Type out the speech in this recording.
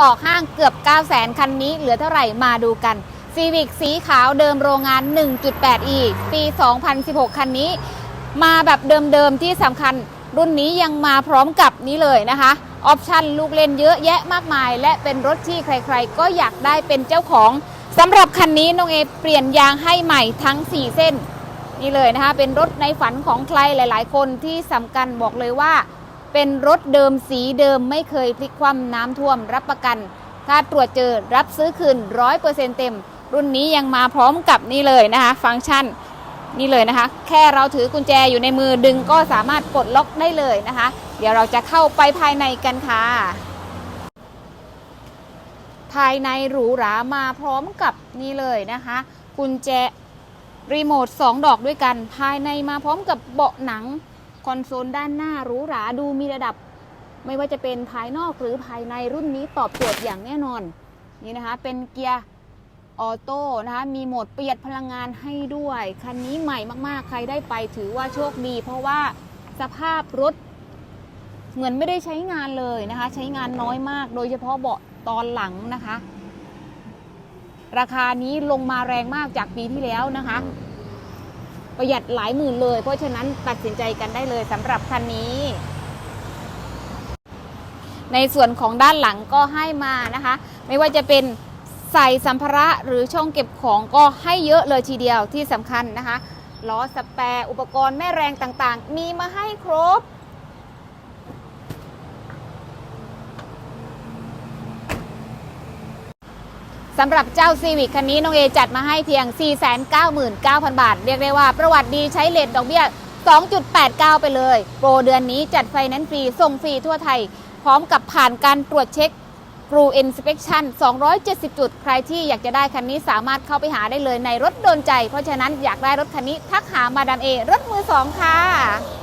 ออกห้างเกือบ 9 0 0 0 0 0คันนี้เหลือเท่าไหร่มาดูกัน Civic สีขาวเดิมโรงงาน 1.8e ปี 2016 คันนี้ มาแบบเดิมๆที่สำคัญรุ่นนี้ยังมาพร้อมกับนี้เลยนะคะ ออปชั่นลูกเล่นเยอะแยะมากมาย และเป็นรถที่ใครๆ ก็อยากได้เป็นเจ้าของสำหรับคันนี้น้องเอเปลี่ยนยางให้ใหม่ทั้ง 4 เส้น นี่เลยนะคะ เป็นรถในฝันของใครหลาย ๆ คนที่สำคัญบอกเลยว่า เป็นรถเดิมสีเดิมไม่เคยพลิกคว่ำน้ำท่วมรับประกัน ถ้าตรวจเจอรับซื้อคืน 100%เต็ม รุ่นนี้ยังมาพร้อมกับนี่เลยนะคะ ฟังก์ชันนี่เลยนะคะ แค่เราถือกุญแจอยู่ในมือดึงก็สามารถกดล็อกได้เลยนะคะ เดี๋ยวเราจะเข้าไปภายในกันค่ะ ภายในหรูหรามาพร้อมกับนี่เลยนะคะ กุญแจรีโมท2ดอกด้วยกัน ภายในมาพร้อมกับเบาะหนัง คอนโซลด้านหน้าหรูหราดูมีระดับ ไม่ว่าจะเป็นภายนอกหรือภายในรุ่นนี้ตอบโจทย์อย่างแน่นอน นี่นะคะ เป็นเกียร์ออโต้นะคะมีโหมดประหยัดพลังงานให้ด้วย คันนี้ใหม่มากๆ ใครได้ไปถือว่าโชคดี เพราะว่าสภาพรถเหมือนไม่ได้ใช้งานเลยนะคะ ใช้งานน้อยมาก โดยเฉพาะเบาะตอนหลังนะคะ ราคานี้ลงมาแรงมากจากปีที่แล้วนะคะ ประหยัดหลายหมื่นเลย เพราะฉะนั้นตัดสินใจกันได้เลยสำหรับคันนี้ ในส่วนของด้านหลังก็ให้มานะคะ ไม่ว่าจะเป็นใส่สัมภาระหรือช่องเก็บของก็ให้เยอะเลยทีเดียวที่สำคัญนะคะล้อสแปรอุปกรณ์แม่แรงต่างๆ มีมาให้ครบ สำหรับเจ้าซีวิ c คันนี้น้องเอจัดมาให้เพียง 499,000 บาท เรียกได้ว่าประวัติดีใช้เลทดอกเบี้ย 2.89 ไปเลย โปรเดือนนี้จัดไฟแนนซ์ฟรี ส่งฟรีทั่วไทย พร้อมกับผ่านการตรวจเช็คครู Inspection 270 จุด ใครที่อยากจะได้คันนี้สามารถเข้าไปหาได้เลยในรถโดนใจ เพราะฉะนั้นอยากได้รถคันนี้ทักหามาดามเอรถมือสองค่ะ